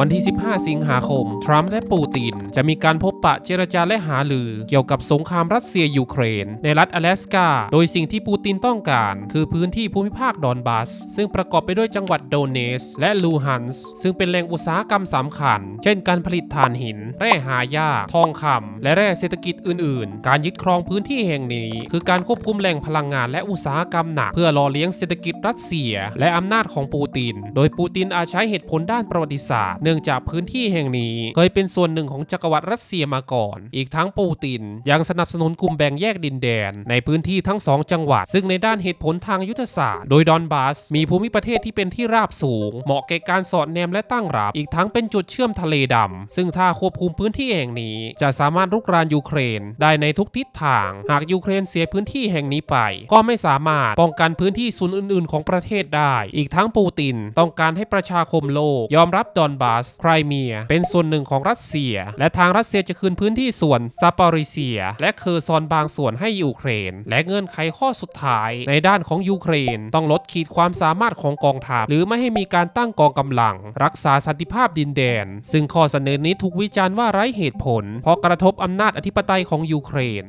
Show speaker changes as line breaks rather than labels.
วันที่ 15 สิงหาคม ทรัมป์และปูติน จะมีการพบปะเจรจาและหาลือ เกี่ยวกับสงครามรัสเซียยูเครน ในรัฐอลาสกา โดยสิ่งที่ปูตินต้องการ คือพื้นที่ภูมิภาคดอนบัสซึ่งประกอบไปด้วยจังหวัดโดเนส และลูฮันส์ ซึ่งเป็นแหล่งอุตสาหกรรมสำคัญ เช่นการผลิตถ่านหิน แร่หายากทองคำและแร่เศรษฐกิจอื่น ๆ การยึดครองพื้นที่แห่งนี้ คือการควบคุมแหล่งพลังงานและอุตสาหกรรมหนัก เพื่อหล่อเลี้ยงเศรษฐกิจรัสเซีย และอำนาจของปูติน โดยปูตินอาจใช้เหตุผลด้านประวัติศาสตร์เนื่องจากพื้นที่แห่งนี้เคยเป็นส่วนหนึ่งของจักรวรรดิรัสเซียมาก่อน อีกทั้งปูตินยังสนับสนุนกลุ่มแบ่งแยกดินแดน ในพื้นที่ทั้งสองจังหวัด ซึ่งในด้านเหตุผลทางยุทธศาสตร์ โดยดอนบาสมีภูมิประเทศที่เป็นที่ราบสูง เหมาะแก่การสอดแนมและตั้งรับ อีกทั้งเป็นจุดเชื่อมทะเลดำซึ่งถ้าควบคุมพื้นที่แห่งนี้ จะสามารถรุกรานยูเครน ได้ในทุกทิศทาง หากยูเครนเสียพื้นที่แห่งนี้ไป ก็ไม่สามารถป้องกันพื้นที่ส่วนอื่น ๆ ของประเทศได้ อีกทั้งปูตินต้องการให้ประชาคมโลก ยอมรับดอนบาส ไครเมีย เป็นส่วนหนึ่งของรัสเซีย และทางรัสเซียจะคืนพื้นที่ส่วนซาปาริเซีย และเคอร์ซอนบางส่วนให้ยูเครน และเงื่อนไขข้อสุดท้ายในด้านของยูเครน ต้องลดขีดความสามารถของกองทัพหรือไม่ให้มีการตั้งกองกำลัง รักษาสันติภาพดินแดน ซึ่งข้อเสนอนี้ถูกวิจารณ์ว่าไร้เหตุผล เพราะกระทบอำนาจอธิปไตยของยูเครน